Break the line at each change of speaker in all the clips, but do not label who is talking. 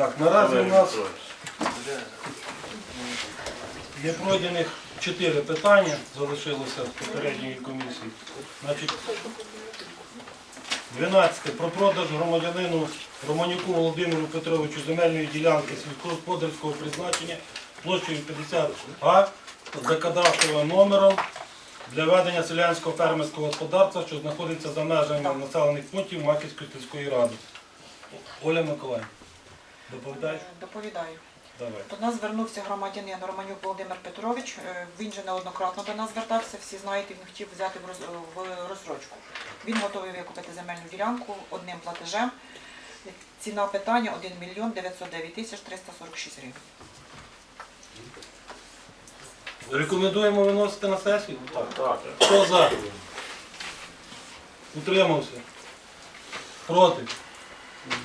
Так, наразі у нас є пройдених чотири питання, залишилося з попередньої комісії. Значить, 12. Про продаж громадянину Романюку Володимиру Петровичу земельної ділянки сільськогосподарського призначення площею 50 га за кадастровим номером для ведення селянського фермерського господарства, що знаходиться за межами населених пунктів Маківської сільської ради. Оля Миколаївна, доповідаєш?
Доповідаю.
Давай.
До нас звернувся громадянин Романюк Володимир Петрович. Е, Він же неоднократно до нас звертався. Всі знають, він хотів взяти в роз- в розсрочку. Він готовий викупити земельну ділянку одним платежем. Ціна питання 1 мільйон 909 тисяч 346 гривень.
Рекомендуємо виносити на сесію? Так.
Так.
Хто за? Утримався? Проти?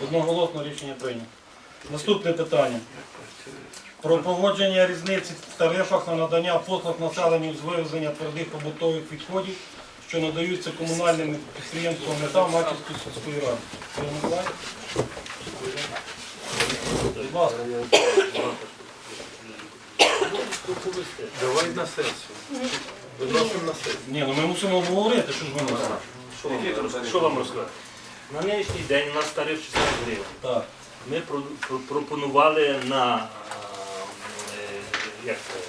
Одноголосно рішення прийнято. Наступне питання. Про погодження різниці в тарифах на надання послуг населенню з вивезення твердих побутових відходів, що надаються комунальним підприємствам мета Маківської сільської ради. Будь ласка.
Давай на сесію. Виносимо на сесію.
Ні, ну ми мусимо обговорити, що ж воно. таке.
Що вам розказати? На нинішній день у нас тариф 16 гривень.
Так.
Ми про- про- пропонували на е, як це,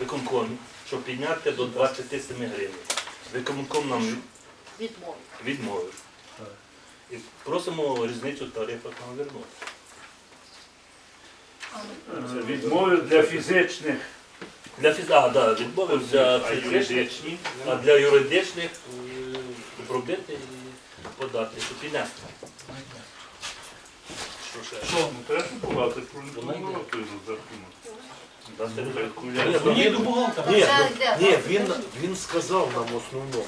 виконкомі, щоб підняти до 27 гривень. Виконком нам відмовив. І просимо різницю в тарифах нам вернути.
Відмовив для фізичних.
Для фіз... а, да, відмовив для фізичних, а для юридичних е, обробити і подати, щоб піднести.
Ні.
Він, він сказав нам основному.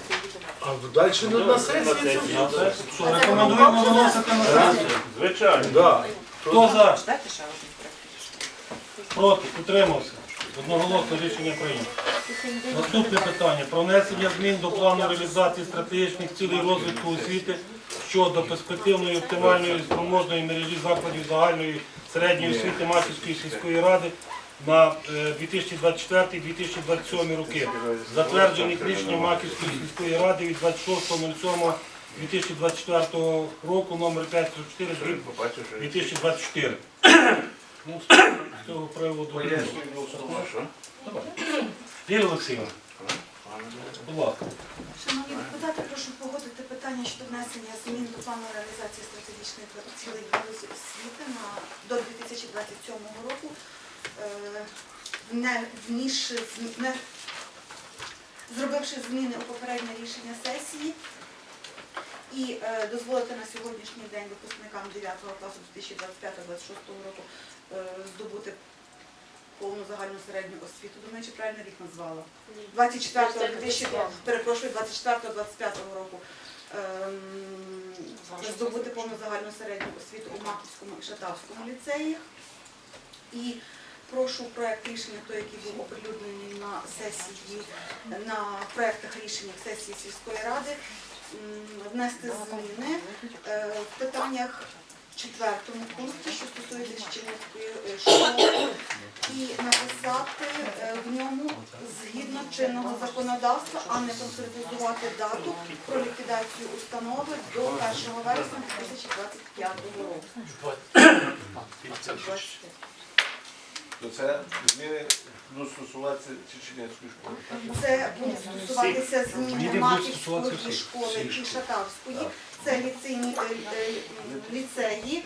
А далі не на сесії це вже.
Що, рекомендуємо виносити на сесію?
Звичайно.
Да.
Хто за? Проти? Утримався? Одноголосно рішення прийнято. Наступне питання. Про внесення змін до плану реалізації стратегічних цілей розвитку освіти щодо перспективної оптимальної спроможної мережі закладів загальної середньої освіти Маківської сільської ради на е, 2024-2027 роки, затверджених рішенням Маківської сільської ради від 26.07.2024 року номер 544 2024. Ну, з цього приводу. Лілія Олексійовна, будь ласка.
Шановні депутати, прошу погодити питання щодо внесення змін до плану реалізації стратегічних цілей галузі освіти на до 2027 року, е, не внісши не зробивши зміни у попереднє рішення сесії і е, дозволити на сьогоднішній день випускникам 9 класу 2025-2026 року е, здобути повну загальну середню освіту. Думаю, чи правильно рік назвала? 24 2000, перепрошую, 24-25 року здобути повну загальну середню освіту у Маківському і Шатавському ліцеях. І прошу проект рішення, той, який був оприлюднений на сесії, на проектах рішення сесії сільської ради, внести зміни е, в питаннях четвертому пункті, що стосується Щечинецької е, школи, і написати е, в ньому згідно чинного законодавства, а не конкретизувати дату про ліквідацію установи до 1 вересня 2025 року.
То це зміни будуть стосуватися Чеченецької школи.
Це буде стосуватися зміни
стосуватися
школи і Шатавської. Це ліцейні е, е, ліцеї.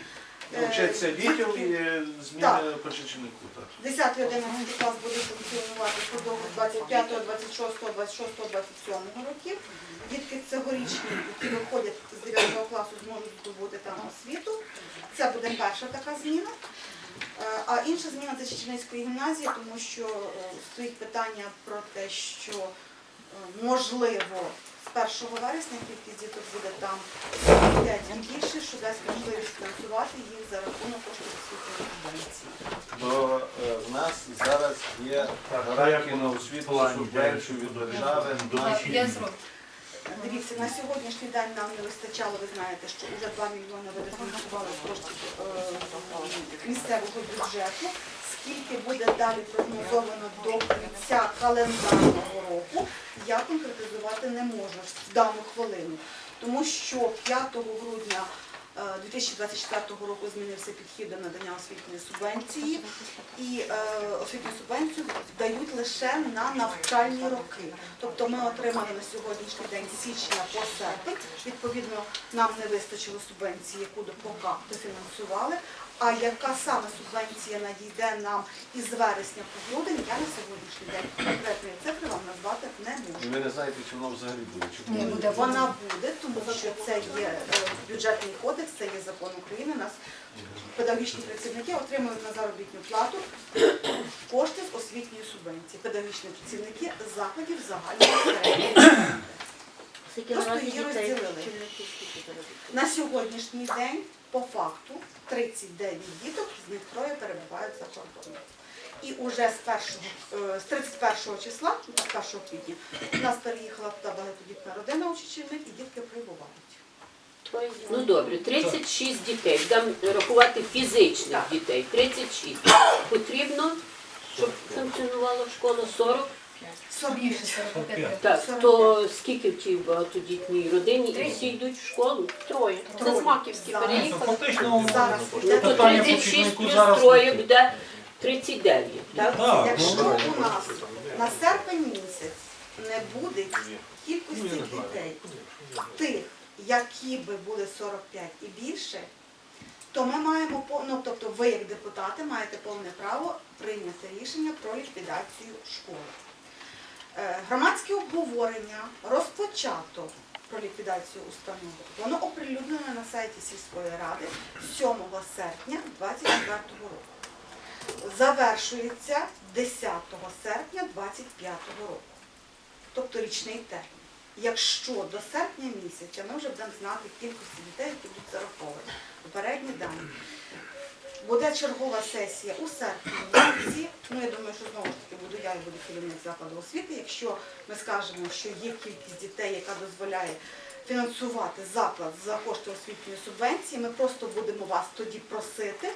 Е,
Вчаться відділ і е, зміни
Так.
по Чеченику. так.
10 11 клас буде функціонувати впродовж 25, 26, 26, 27 років. Дітки цьогорічні, які виходять з 9 класу, зможуть здобути там освіту. Це буде перша така зміна. Е, А інша зміна це Чеченецької гімназії, тому що е, стоїть питання про те, що е, можливо з 1 вересня кількість діток буде там 5 більше, що дасть можливість фінансувати їх за рахунок коштів освітньої субвенції.
Бо е, в нас зараз є гарантії на освіту субвенцію від держави. на-
Дивіться, на сьогоднішній день нам не вистачало, ви знаєте, що вже 2 мільйони видофінансували з коштів е, місцевого бюджету, скільки буде далі прогнозовано до кінця календарного року, я конкретизувати не можу в дану хвилину. Тому що 5 грудня е, 2024 року змінився підхід до надання освітньої субвенції, і е, освітню субвенцію дають лише на навчальні роки. Тобто ми отримали на сьогоднішній день січня по серпень. Відповідно, нам не вистачило субвенції, яку до ПОКА дофінансували. А яка саме субвенція надійде нам із вересня по грудень, я на сьогоднішній день конкретної цифри вам назвати не можу.
І ви не знаєте, чи воно взагалі буде. Чи
Ні, буде вона буде, тому що це є е, бюджетний кодекс, це є закон України. У Нас педагогічні працівники отримують на заробітну плату кошти з освітньої субвенції. Педагогічні працівники закладів загальної середньої. Просто її розділили. На сьогоднішній день по факту 39 діток, з них троє перебувають за кордоном. І уже з, першого, е, з 31 числа, з 1 квітня, у нас переїхала та багатодітна родина у Чечільник і дітки прибувають.
Ну добре, 36 дітей. Будемо рахувати фізичних дітей. 36. Потрібно, щоб функціонувала школа 40.
45.
Так, то скільки в тій багатодітній родині і всі йдуть в школу?
Троє. Це з Маківські переїхали.
Фактично,
Зараз
Ну,
йде
то
Питання
36 плюс
зараз
троє буде 39. Так?
так,
Якщо
ну,
у нас на серпень місяць не буде кількості дітей, тих, які би були 45 і більше, то ми маємо по- ну, тобто ви як депутати маєте повне право прийняти рішення про ліквідацію школи. Е, Громадське обговорення розпочато про ліквідацію установи. Воно оприлюднено на сайті сільської ради 7 серпня 2024 року завершується 10 серпня 2025 року. Тобто річний термін. Якщо до серпня місяця ми вже будемо знати кількості дітей, які будуть зараховані, попередні дані. Буде чергова сесія у серпні місяці. Ну, я думаю, що знову ж таки буду я і буду керівник закладу освіти. Якщо ми скажемо, що є кількість дітей, яка дозволяє фінансувати заклад за кошти освітньої субвенції, ми просто будемо вас тоді просити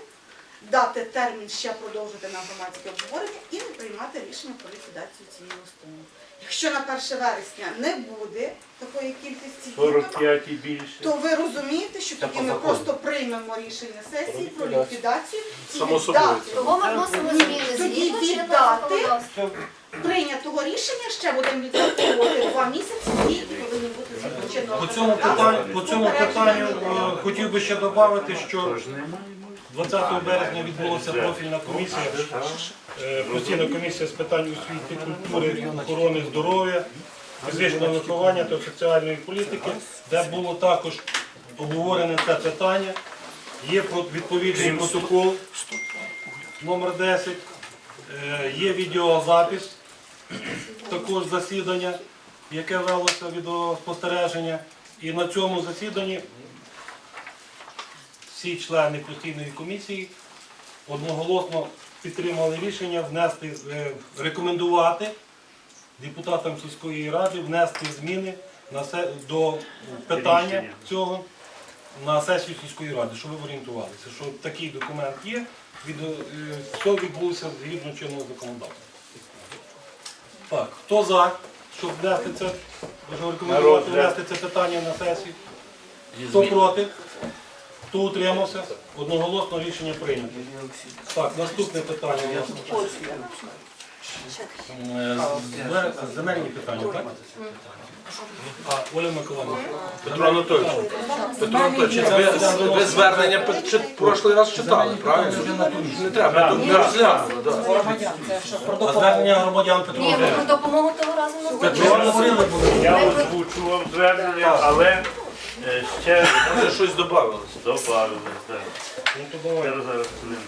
дати термін ще продовжити на громадське обговорення і не приймати рішення про ліквідацію цієї установи. Якщо на 1 вересня не буде такої кількості діток,
45 і більше.
то ви розумієте, що тоді ми просто приймемо рішення сесії про ліквідацію і
Само собою.
віддати
Того ми вносимо зміни
Тоді
згідно чинного
віддати.
законодавства.
прийнятого рішення, ще будемо відраховувати два місяці, які повинні бути чинного
По цьому питанню, по цьому питанню е, хотів би ще додати, що 20 березня відбулася профільна комісія, е, постійна комісія з питань освіти, культури, охорони здоров'я, фізичного виховання та соціальної політики, де було також обговорене це питання. Є відповідний протокол номер 10, е, є відеозапис також засідання, яке велося відеоспостереження. І на цьому засіданні всі члени постійної комісії одноголосно підтримали рішення внести, е, рекомендувати депутатам сільської ради внести зміни на се- до питання цього на сесію сільської ради, щоб ви орієнтувалися, що такий документ є, від, е, все відбулося згідно чинного законодавства. Так, хто за, щоб внести це, можу рекомендувати внести це питання на сесію? Хто проти? Хто утримався? Одноголосно рішення прийнято. Так, наступне питання. Е, Земельні питання, так? А, Оля Миколаївна.
Петро Анатолійович, Петро Анатолійович, ви, ви звернення пи- чи- прошлий раз читали, правильно? Не треба, тут не розглянули. да.
Про
А звернення громадян Петро
Ні, ми
Анатолійович.
про допомогу того разу не
Петро
говорили.
Я озвучував звернення, але е, ще
Може щось додавалося.
додали. так.
Ну то давай.
Зараз зараз хвилинку.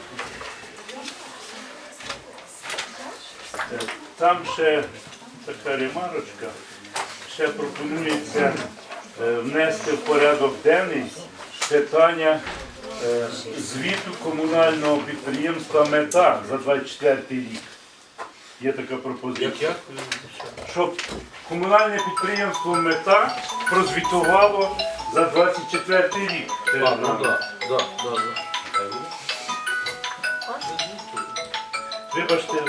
Е, Там ще така ремарочка. Ще пропонується е, внести в порядок денний питання е, звіту комунального підприємства Мета за 24 рік. Є така пропозиція. Щоб комунальне підприємство Мета прозвітувало за 24 рік. перед
А, ну
нами.
да, да, да, да.
Вибачте,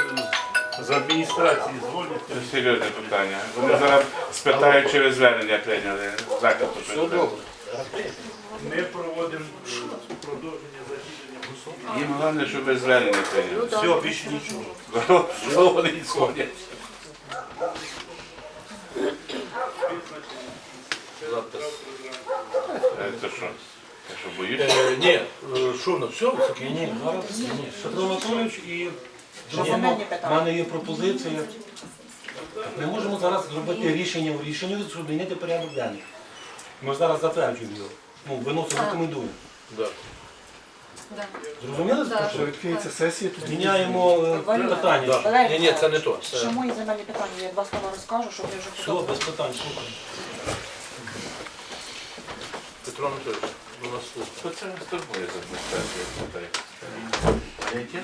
з адміністрації дзвонять.
Серйозне питання. Вони зараз спитають, чи ви звернення прийняли заклад.
Все добре.
Ми проводимо продовження засідання.
Їм головне, щоб ви звернення прийняли.
Все, більше нічого.
Що вони і дзвонять?
Запис.
Це що? Я що, боюся?
Е, Ні, е, що на все?
Ні, ні, зараз ні. Петро Анатолійович і
питання.
мене є пропозиція. Ми можемо зараз зробити рішення в рішенні, щоб змінити порядок денний. Ми ж зараз затверджуємо його. Ну, виносимо, рекомендуємо.
Да.
Зрозуміли?
Так.
що
відкриється сесія,
Міняємо е, питання.
Да.
Валерій
Ні, ні, це не то. Це...
Мої земельні питання, я два слова розкажу, щоб ви вже
Все, без питань, слухай.
Петро Анатолійович, у нас слухає.
Хто це не турбує з адміністрації? питає? Який?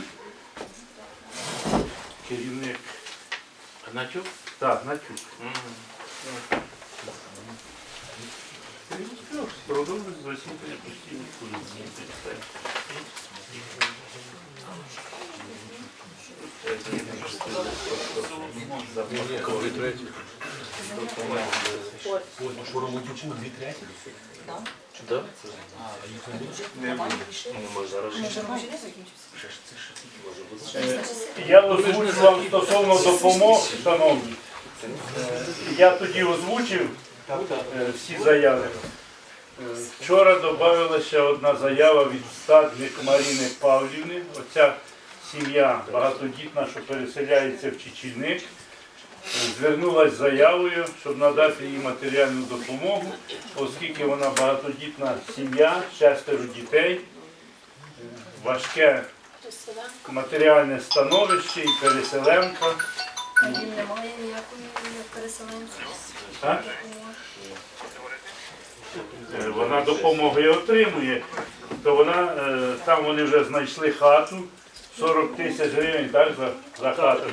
Керівник.
Гнатюк?
Так, Натюк. Продовжують засідання.
Другий, третій.
Що робити чому? Дві треті?
Да?
Я озвучував стосовно допомог, шановні. Я тоді озвучив е, всі заяви. Е, Вчора додавалася одна заява від стадник Маріни Павлівни. Оця сім'я багатодітна, що переселяється в Чечільник, звернулася з заявою, щоб надати їй матеріальну допомогу, оскільки вона багатодітна сім'я, шестеро дітей, важке матеріальне становище і переселенка.
А їм немає ніякої переселенців.
Так? Е, Вона допомоги отримує, то вона е, там вони вже знайшли хату, 40 тисяч гривень так, за, за хату.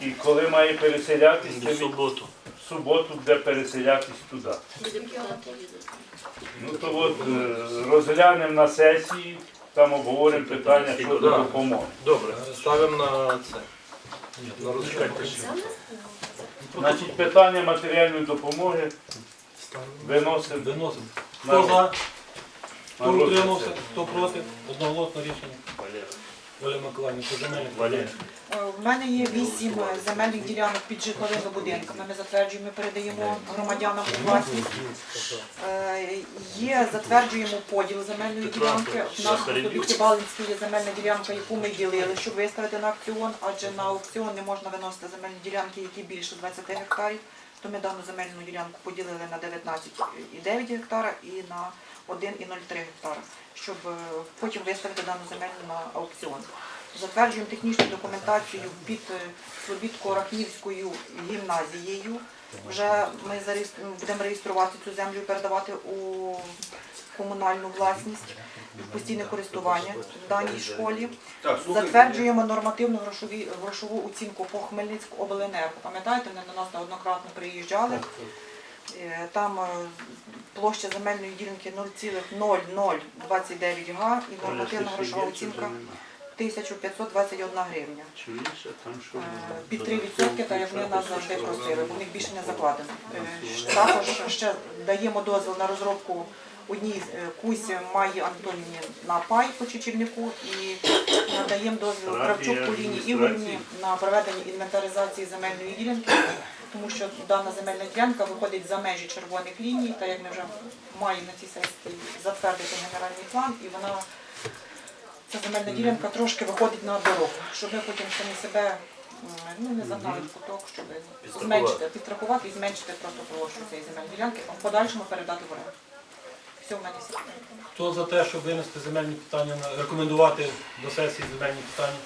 І коли має переселятись, це від-
суботу.
в суботу буде переселятись туди. Ну то от е, розглянемо на сесії, там обговоримо питання щодо
Да.
допомоги.
Добре, ставимо на це. На розгляд.
Значить, питання матеріальної допомоги виносимо
Виносимо.
на
Хто за?
на
Хто
розгляд
утримався? Хто проти? Одноголосно рішення. Оля Миколаївна, по земельних.
Е, мене є вісім е, земельних ділянок під житловими будинками. Ми затверджуємо, передаємо громадянам у власність. Е, Є, затверджуємо поділ земельної ділянки. У нас в Добівці Балинській є земельна ділянка, яку ми ділили, щоб виставити на аукціон, адже на аукціон не можна виносити земельні ділянки, які більше 20 гектарів. То ми дану земельну ділянку поділили на 19,9 гектара і на 1,03 гектара, щоб е, потім виставити дану земельну на аукціон. Затверджуємо технічну документацію під е, Слобідко-Рахнівською гімназією. Вже ми будемо реєструвати цю землю і передавати у комунальну власність в постійне користування в даній школі. Затверджуємо нормативну грошові, грошову оцінку по Хмельницьку обленерго. Пам'ятаєте, вони до нас неоднократно приїжджали. Е, Там е, площа земельної ділянки 0,0029 га і нормативна грошова оцінка 1521 гривня. Е, Під 3%, так як вони нас завжди просили, бо в них більше не закладено. Також ще даємо дозвіл на розробку одній Кузі Майї Антонівні на пай по Чечільнику і надаємо дозвіл Кравчук Поліні Ігорівні на проведення інвентаризації земельної ділянки, тому що дана земельна ділянка виходить за межі червоних ліній, та як ми вже маємо на цій сесії затвердити генеральний план, і вона ця земельна ділянка трошки виходить на дорогу, щоб ми потім самі себе ну, не загнали в куток, щоб зменшити, підстрахувати і зменшити просто площу цієї земельної ділянки, а в подальшому передати в оренду. Все в мене все.
Хто за те, щоб винести земельні питання, на- рекомендувати до сесії земельні питання?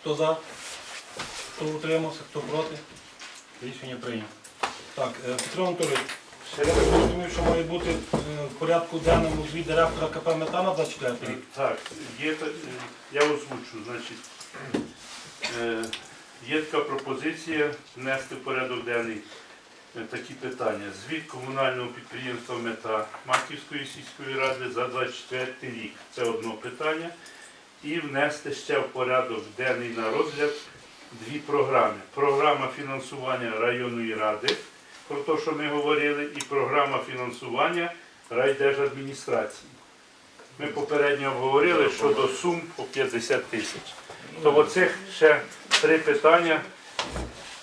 Хто за? Хто утримався? Хто проти? Рішення прийнято. Так, е, Петро Анатолійович, я так розумію, що має бути е, в порядку денному звіт директора КП «Метана» 24 рік.
Так, є, я озвучу, значить, е, є така пропозиція внести в порядок денний е, такі питання. Звіт комунального підприємства Мета Маківської сільської ради за 24 рік. Це одне питання. і внести ще в порядок денний на розгляд дві програми. Програма фінансування районної ради, про те, що ми говорили, і програма фінансування райдержадміністрації. Ми попередньо обговорили щодо сум по 50 тисяч. То оцих ще три питання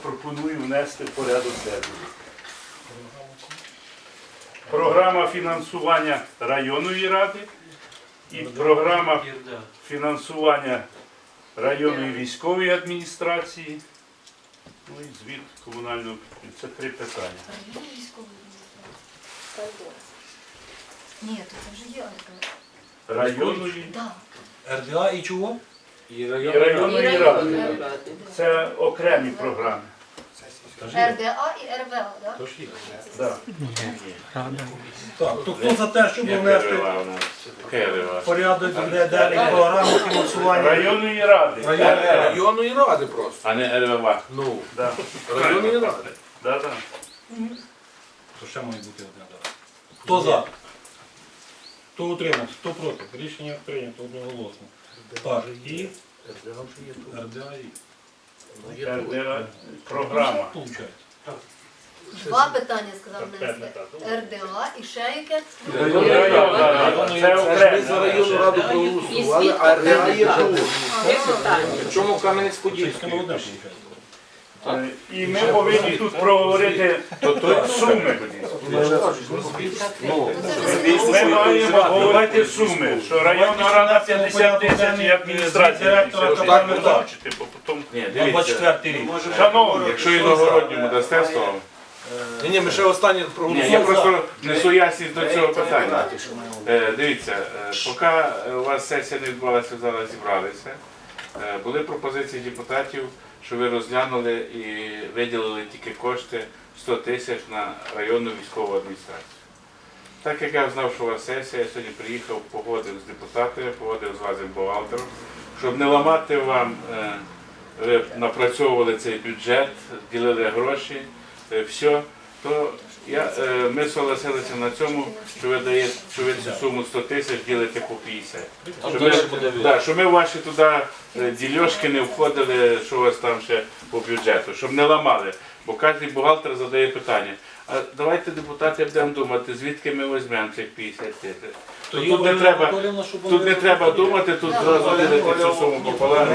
пропоную внести в порядок денний. Програма фінансування районної ради і програма фінансування районної військової адміністрації. Ну і звіт комунального підприємства. Це три питання. Районної військової адміністрації.
Ні, то це вже є РДА.
Районної
Так.
РДА і чого?
І
і районної ради. Це окремі програми.
РДА і РВА, так?
Тож є.
Да.
Так, то хто за те, щоб внести в порядок денний програму фінансування?
Районної ради.
Район-
Районної ради просто.
А не РВВ.
Ну,
Да.
районної ради.
Да, да.
То ще має бути одне. да. Хто за? Хто утримався? Хто проти? Рішення прийнято одноголосно. Так, і РДА і
Програма.
Два питання сказав внести. РДА і ще яке?
Це
окремо. за районну раду проголосували, а РДА є тут. Чому Кам'янець-Подільський?
Е, І ми повинні тут проговорити суми. Ми маємо говорити суми, що районна рада 50 тисяч і адміністрація.
Директора
50
КП
тисяч.
«Метал».
Бачите, бо потім-
Ні,
На
дивіться.
24 рік.
Шановні,
Якщо іногородньому дасте слово.
ні, ні, ми ще останнє
Ні, я просто несу ясність до цього питання. Е, Дивіться, е, поки у вас сесія не відбулася, зараз зібралися. е, Були пропозиції депутатів, що ви розглянули і виділили тільки кошти 100 тисяч на районну військову адміністрацію. Так як я знав, що у вас сесія, я сьогодні приїхав, погодив з депутатами, погодив з вашим бухгалтером, щоб не ламати вам, е, ви напрацьовували цей бюджет, ділили гроші, е, все, то я, е, ми согласилися на цьому, що ви даєте, що ви цю суму 100 тисяч ділите по 50. Щоб ми, да, щоб ми ваші туди е, дільошки не входили, що у вас там ще по бюджету, щоб не ламали. Бо кожен бухгалтер задає питання. А давайте депутати будемо думати, звідки ми візьмемо цих 50 тисяч.
Тоді
тут не треба, тут не треба думати, тут зразу ділити цю суму пополам.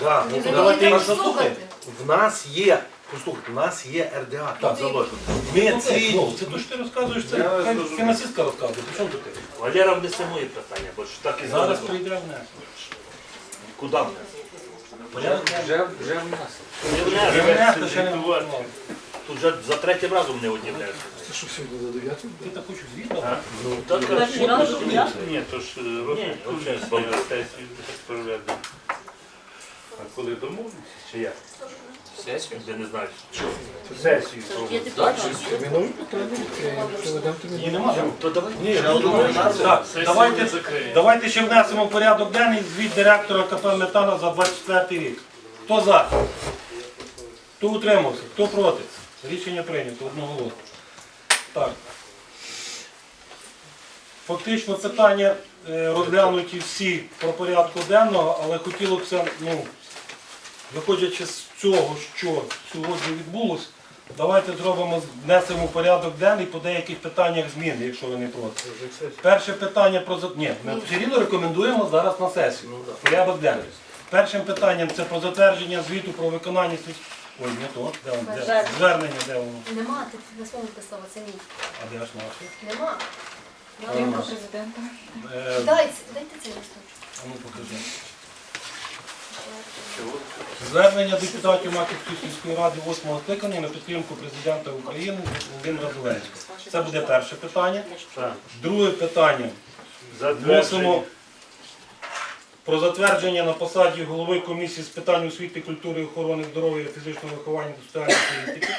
Да, ну, давайте їх
треба
заслухайте.
слухати.
В нас є, послухайте, в нас є РДА, тут заложено. Ми
Ну,
ці
ну, Це то, що ти розказуєш, це хай фінансистка розказує. При чому тут ти?
Валера внесе мої питання, бо ж так і
Зараз
зараз.
прийде в нас.
Куди внесе?
Денний.
Не внесе.
ще не
звітувати.
Тут вже за третім разом не одні внесе.
Ти так хочеш звітно?
Ну, так,
раз.
Ні, то ж е,
Ні,
сесію проведено. А коли домовимося, чи як?
Я не знаю.
Сесію
Є
Ні, нема.
То давай.
Так, давайте, давайте ще внесемо в порядок денний звіт директора КП Метана за 24 рік. Хто за? Хто утримався? Хто проти? Рішення прийнято одноголосно. Так. Фактично питання е, розглянуті всі про порядку денного, але хотілося б, ну, виходячи з цього, що сьогодні відбулося, давайте зробимо, внесемо в порядок денний по деяких питаннях зміни, якщо ви не проти. Перше питання про за- Ні, ми все рівно рекомендуємо зараз на сесію. Порядок денний. Першим питанням це про затвердження звіту про виконання сільсь- Ой, не то. Де воно? Де? Звернення, де воно?
Нема, ти на своєму писала, це мій.
А де ж наше?
Нема.
Заявка президента.
Е,
Дайте, дайте цей листочок.
а ну покажи. Звернення депутатів Маківської сільської ради 8 скликання на підтримку президента України Володимира Зеленського. Це буде перше питання. Друге питання. Вносимо про затвердження на посаді голови комісії з питань освіти, культури, охорони здоров'я, фізичного виховання та соціальної політики.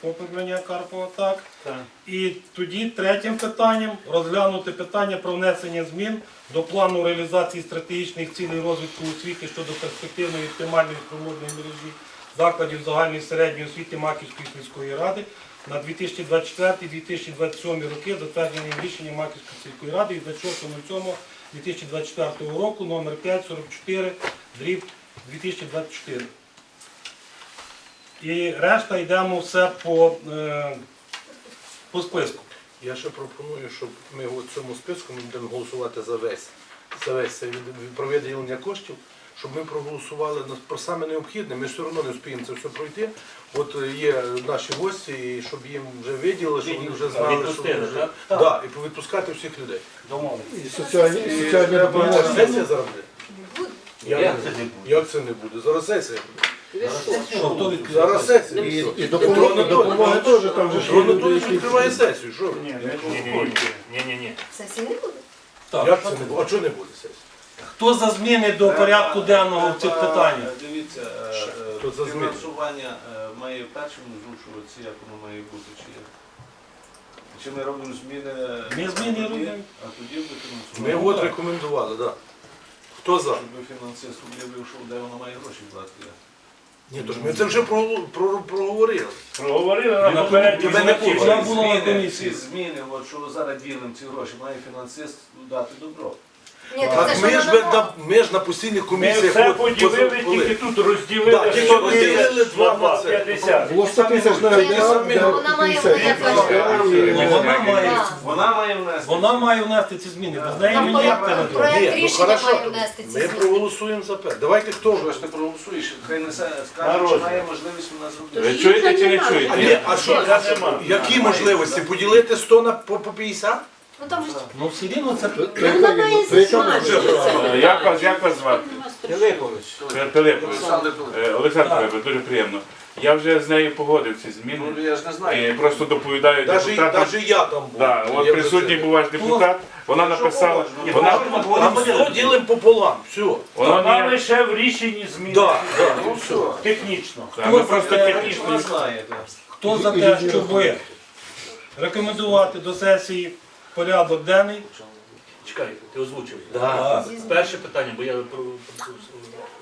Попитання Карпова, так.
Так.
І тоді третім питанням розглянути питання про внесення змін до плану реалізації стратегічних цілей розвитку освіти щодо перспективної оптимальної спроможної мережі закладів загальної середньої освіти Маківської сільської ради на 2024-2027 роки, затвердженим рішенням Маківської сільської ради і 26.07 2024 року, номер 544, дріб 2024. І решта йдемо все по, е, по списку.
Я ще пропоную, щоб ми у цьому списку ми будемо голосувати за весь, за весь цей від- від- про виділення коштів, щоб ми проголосували про саме необхідне. Ми ж все одно не встигнемо це все пройти. От є наші гості, і щоб їм вже виділили, щоб вони вже знали, що вони вже...
так?
Да, і повідпускати всіх людей.
Домовились.
Соціальні, соціальні допомоги. Сесія зараз?
Це буде?
як це не буде? Зараз сесія буде.
Що, хто відкриває?
Зараз сесія.
І-
і допомоги, допомоги теж там же Петро Анатолійович відкриває сесію. Що ви?
Ні, не
Ні, ні, ні.
Сесії не буде.
Так.
Як це не буде? А чого не буде сесія?
Хто за зміни до порядку денного в цих
Треба,
питаннях?
е, Дивіться, е, е,
Тут за зміни.
фінансування е, має першим озвучуватися, як воно має бути, чи як? Чи ми робимо зміни?
Ми зміни
а тоді-
робимо.
А тоді буде
Ми
фінансування.
от рекомендували, так. Хто за?
Щоб фінансист об'явив, що де вона має гроші брати.
Ні, то ж ми це вже про, про, проговорили.
Проговорили на попередній
тебе не
зустрічі.
було.
Була на
Зміни,
комісії.
зміни, от, що зараз ділимо ці гроші, має фінансист дати добро.
Ні, так це ж
ми ж, ви- на, ми ж на постійних
Ми
комісіях.
все
от
поділили, тільки тут розділили
Так, тільки
100
розділили два
на
на це.
50.
Було 100 тисяч на
Ні, Вона має бути якось.
Вона має,
Так.
Вона має внести.
вона має внести ці зміни. Без неї
Там
ми ніяк не
ну
рішення
хорошо,
має внести ці
Ми
зміни.
проголосуємо за пе. Давайте хто
Що
ж?
ти проголосуєш? Хай несе, скаже, чи має можливість вона
Ви
зробити.
чуєте чи не
А,
чуєте?
ні, а що?
Нема.
Які можливості? Поділити 100 на по, по 50?
Ну там же ж
Ну все рівно це
Ну, Вона має зазначитися.
Е, Як вас, як вас звати?
Пилипович.
Пе- Пилипович.
Олександр
Е, Олександр Пилипович, дуже приємно. Я вже з нею погодив ці
Ну,
зміни.
я ж не знаю.
І просто доповідаю
Навіть,
депутатам.
навіть я там був.
Да, от
Я
присутній
вже
був ваш депутат, вона написала, вона,
100 ділимо пополам. Все.
вона
Вона
не...
лише в рішенні зміни.
Да, да.
Ну все.
Технічно.
Да, Ми просто технічно.
Вона.
Хто за те, щоб рекомендувати до сесії порядок денний?
Чекай, ти озвучив.
Да.
Перше питання, бо я про...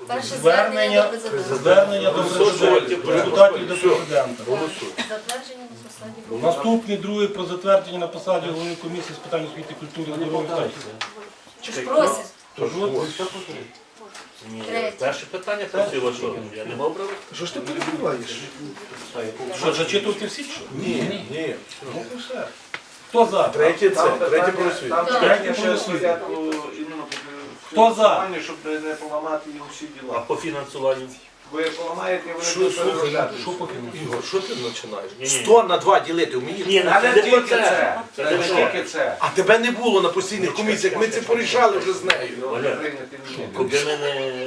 перше
Звернення,
звернення до президента.
звернення до президента, депутатів до президента.
Затвердження на посаді.
Наступний, другий про затвердження на посаді голови комісії з питань освіти, культури, здоров'я.
Чи ж просять?
Тож от,
Ні,
Третє.
перше питання просило, що я не мав права.
Що ж ти перебуваєш?
що, зачитувати всі? Що?
Ні, ні.
Ну, все. Хто за?
Третє це, третє про освіту.
Там питання ще
Третє
стоять о, іменно по
Хто за?
фінансуванню, щоб не не поламати їм всі
А
діла.
по фінансуванню?
Як поламаєте, вони
Що,
будуть
слухай.
Що по фінансуванню?
Ігор, що ти починаєш? 100 на 2 ділити вмієш?
Ні, ну це
не
не
тільки
про це.
це.
Це не про
тільки це.
А тебе не було на постійних комісіях, ми це порішали вже з нею.
Оля,
прийняти не можна.
Мене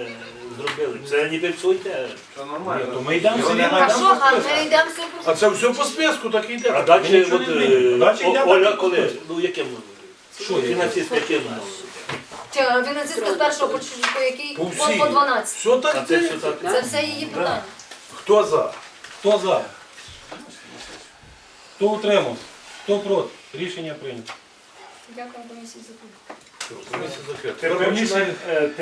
зробили? Це ніби псуйте.
Це нормально.
то ми йдемо собі
А що, а ми йдемо все по
А це все по списку так і йде.
А далі, от, е, О- Оля, коли? Ну, яким?
Що?
Фінансист яким?
Чи фінансистка з першого по, ч- по який?
По
По,
всій.
по 12.
Все
А
так
це
йде.
все так?
Це все її питання.
Хто за?
Хто за? Хто утримався? Хто проти? Рішення прийнято.
Дякую комісії за.
Комісія закрита.
Тепер